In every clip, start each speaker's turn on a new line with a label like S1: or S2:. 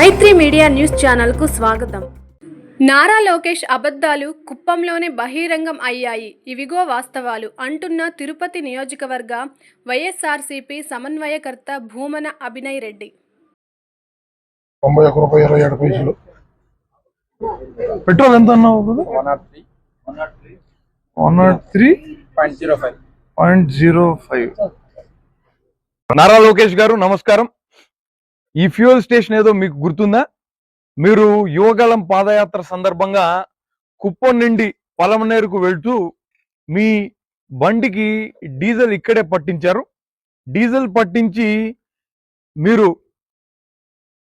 S1: మైత్రి media news ఛానల్కు స్వాగతం. నారా లోకేష్ అబద్ధాలు కుప్పంలోనే బహిరంగం అయ్యాయి. ఇవిగో వాస్తవాలు అంటున్న తిరుపతి నియోజకవర్గ వైఎస్ఆర్సీపీ సమన్వయకర్త భూమన అభినయ్ రెడ్డి.
S2: పెట్రోల్ ఎంత
S3: నారా లోకేష్ గారు నమస్కారం. ఈ ఫ్యూయల్ స్టేషన్ ఏదో మీకు గుర్తుందా? మీరు యువగలం పాదయాత్ర సందర్భంగా కుప్పం నుండి పలమనేరుకు వెళ్తూ మీ బండికి డీజిల్ ఇక్కడే పట్టించారు. డీజిల్ పట్టించి మీరు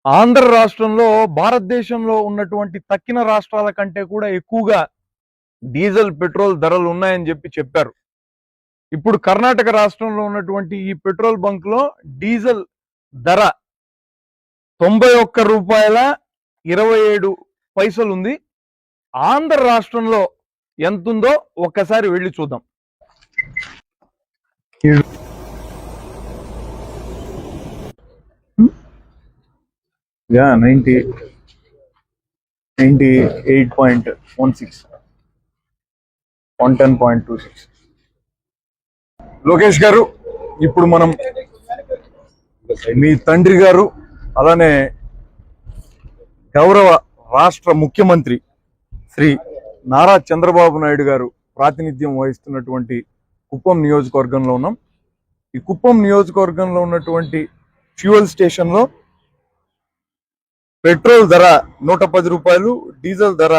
S3: ఆంధ్ర రాష్ట్రంలో భారతదేశంలో ఉన్నటువంటి తక్కిన రాష్ట్రాల కంటే కూడా ఎక్కువగా డీజిల్ పెట్రోల్ ధరలు ఉన్నాయని చెప్పి చెప్పారు. ఇప్పుడు కర్ణాటక రాష్ట్రంలో ఉన్నటువంటి ఈ పెట్రోల్ బంక్లో డీజిల్ ధర తొంభై ఒక్క రూపాయల ఇరవై ఏడు పైసలు ఉంది ఆంధ్ర రాష్ట్రంలో ఎంత ఉందో ఒక్కసారి వెళ్ళి చూద్దాం.
S2: Yeah ninety ninety eight point one six. One ten point two six.
S3: Lokesh గారు ఇప్పుడు మనం మీ తండ్రి గారు అలానే గౌరవ రాష్ట్ర ముఖ్యమంత్రి శ్రీ నారా చంద్రబాబు నాయుడు గారు ప్రాతినిధ్యం వహిస్తున్నటువంటి కుప్పం నియోజకవర్గంలో ఉన్నాం. ఈ కుప్పం నియోజకవర్గంలో ఉన్నటువంటి ఫ్యూయల్ స్టేషన్లో పెట్రోల్ ధర నూట పది రూపాయలు డీజిల్ ధర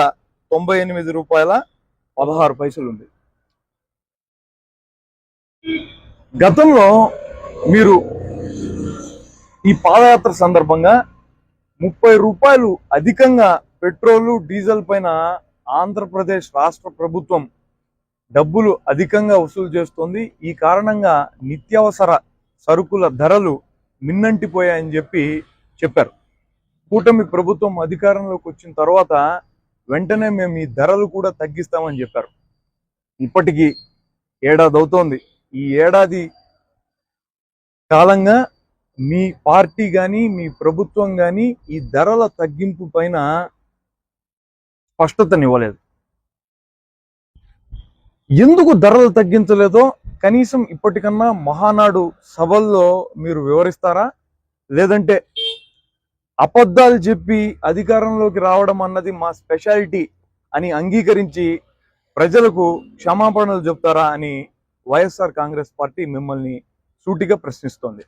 S3: తొంభై ఎనిమిది రూపాయల పదహారు పైసలు ఉంది. గతంలో మీరు ఈ పాదయాత్ర సందర్భంగా ముప్పై రూపాయలు అధికంగా పెట్రోలు డీజిల్ పైన ఆంధ్రప్రదేశ్ రాష్ట్ర ప్రభుత్వం డబ్బులు అధికంగా వసూలు చేస్తోంది. ఈ కారణంగా నిత్యావసర సరుకుల ధరలు మిన్నంటిపోయాయని చెప్పి చెప్పారు. కూటమి ప్రభుత్వం అధికారంలోకి వచ్చిన తర్వాత వెంటనే మేము ఈ ధరలు కూడా తగ్గిస్తామని చెప్పారు. ఇప్పటికీ ఏడాది అవుతోంది. ఈ ఏడాది కాలంగా మీ పార్టీ కానీ మీ ప్రభుత్వం కానీ ఈ ధరల తగ్గింపు పైన స్పష్టతనివ్వలేదు. ఎందుకు ధరలు తగ్గించలేదో కనీసం ఇప్పటికన్నా మహానాడు సభల్లో మీరు వివరిస్తారా? లేదంటే అబద్ధాలు చెప్పి అధికారంలోకి రావడం అన్నది మా స్పెషాలిటీ అని అంగీకరించి ప్రజలకు క్షమాపణలు చెప్తారా అని వైఎస్ఆర్ కాంగ్రెస్ పార్టీ మిమ్మల్ని సూటిగా ప్రశ్నిస్తోంది.